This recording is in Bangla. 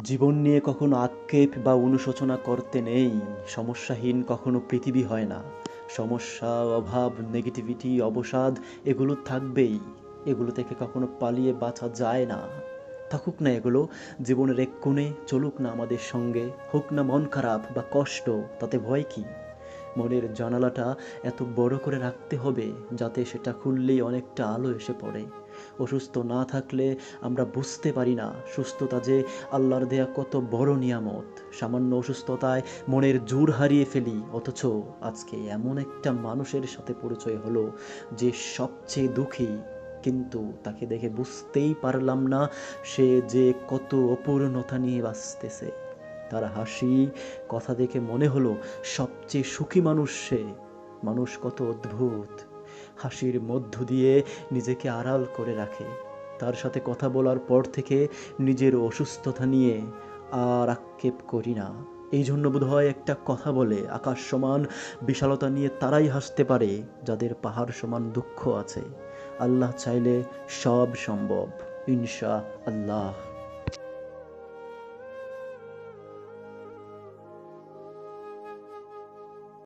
জীবন নিয়ে কখনো আক্ষেপ বা অনুশোচনা করতে নেই। সমস্যাহীন কখনো পৃথিবী হয় না। সমস্যা, অভাব নেগেটিভিটি অবসাদ, এগুলো থাকবেই। এগুলো থেকে কখনো পালিয়ে বাঁচা যায় না। থাকুক না এগুলো, জীবনের এক কোণে চলুক না আমাদের সঙ্গে। হোক না মন খারাপ বা কষ্ট, তাতে ভয় কি? মনের জানালাটা এত বড় করে রাখতে হবে যাতে সেটা খুললেই অনেকটা আলো এসে পড়ে। অসুস্থ না থাকলে আমরা বুঝতে পারি না। সুস্থতা যে আল্লাহর দেয়া কত বড় নিয়ামত। সামান্য অসুস্থতায় মনের জোর হারিয়ে ফেলি। অথচ আজকে এমন একটা মানুষের সাথে পরিচয় হলো যে সবচেয়ে দুঃখী। কিন্তু তাকে দেখে বুঝতেই পারলাম না সে যে কত অপূর্ণতা নিয়ে বাঁচতেছে। তার হাসি, কথা দেখে মনে হলো, সবচেয়ে সুখী মানুষ সে। মানুষ কত অদ্ভুত। হাসির মধ্য দিয়ে নিজেকে আড়াল করে রাখে। তার সাথে কথা বলার পর থেকে নিজের অসুস্থতা নিয়ে আর আক্ষেপ করি না। এই জন্য বোধহয় একটা কথা বলে, আকাশ সমান বিশালতা নিয়ে তারাই হাসতে পারে, যাদের পাহাড় সমান দুঃখ আছে। আল্লাহ চাইলে সব সম্ভব ইনশা আল্লাহ